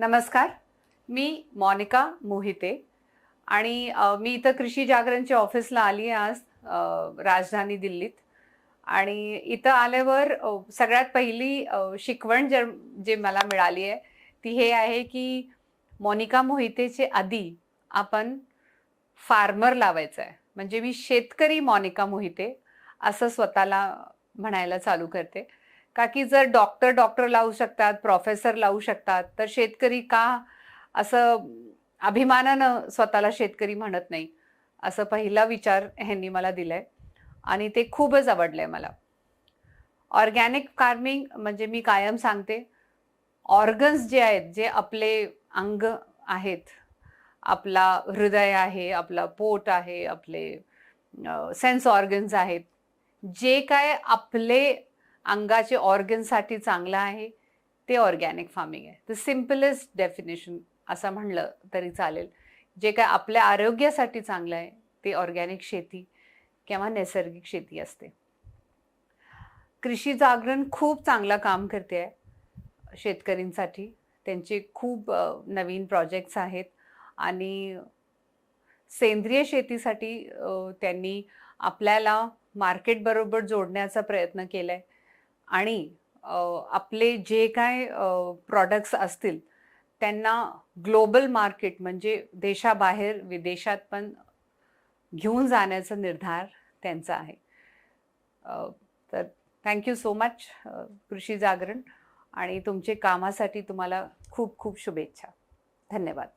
नमस्कार. मी मोनिका मोहिते आणि मी इथं कृषी जागरणच्या ऑफिसला आली आहे आज राजधानी दिल्लीत. आणि इथं आल्यावर सगळ्यात पहिली शिकवण जर जे मला मिळाली आहे ती हे आहे की मोनिका मोहितेचे आधी आपण फार्मर लावायचं आहे. म्हणजे मी शेतकरी मोनिका मोहिते असं स्वतःला म्हणायला चालू करते. का की जर डॉक्टर डॉक्टर लावू शकतात प्रोफेसर लावू शकतात तर शेतकरी का असं अभिमानानं स्वतःला शेतकरी म्हणत नाही? असं पहिला विचार ह्यांनी मला दिलाय आणि ते खूपच आवडलंय मला. ऑर्गॅनिक फार्मिंग म्हणजे मी कायम सांगते ऑर्गन्स जे आहेत जे आपले अंग आहेत आपला हृदय आहे आपला पोट आहे आपले सेन्स ऑर्गन्स आहेत जे काय आपले अंगाचे ऑर्गनसाठी चांगलं आहे ते ऑर्गॅनिक फार्मिंग आहे. द सिम्पलेस्ट डेफिनेशन असं म्हणलं तरी चालेल. जे काय आपल्या आरोग्यासाठी चांगलं आहे ते ऑर्गॅनिक शेती किंवा नैसर्गिक शेती असते. कृषी जागरण खूप चांगलं काम करते आहे शेतकऱ्यांसाठी. त्यांचे खूप नवीन प्रोजेक्ट्स आहेत. आणि सेंद्रिय शेतीसाठी त्यांनी आपल्याला मार्केटबरोबर जोडण्याचा प्रयत्न केला आहे आणि आपले जे काय प्रॉडक्ट्स असतील त्यांना ग्लोबल मार्केट म्हणजे देशाबाहेर विदेशात पण घेऊन जाण्याचा निर्धार त्यांचा आहे. तर थँक्यू सो मच कृषी जागरण आणि तुमचे कामासाठी तुम्हाला खूप खूप शुभेच्छा. धन्यवाद.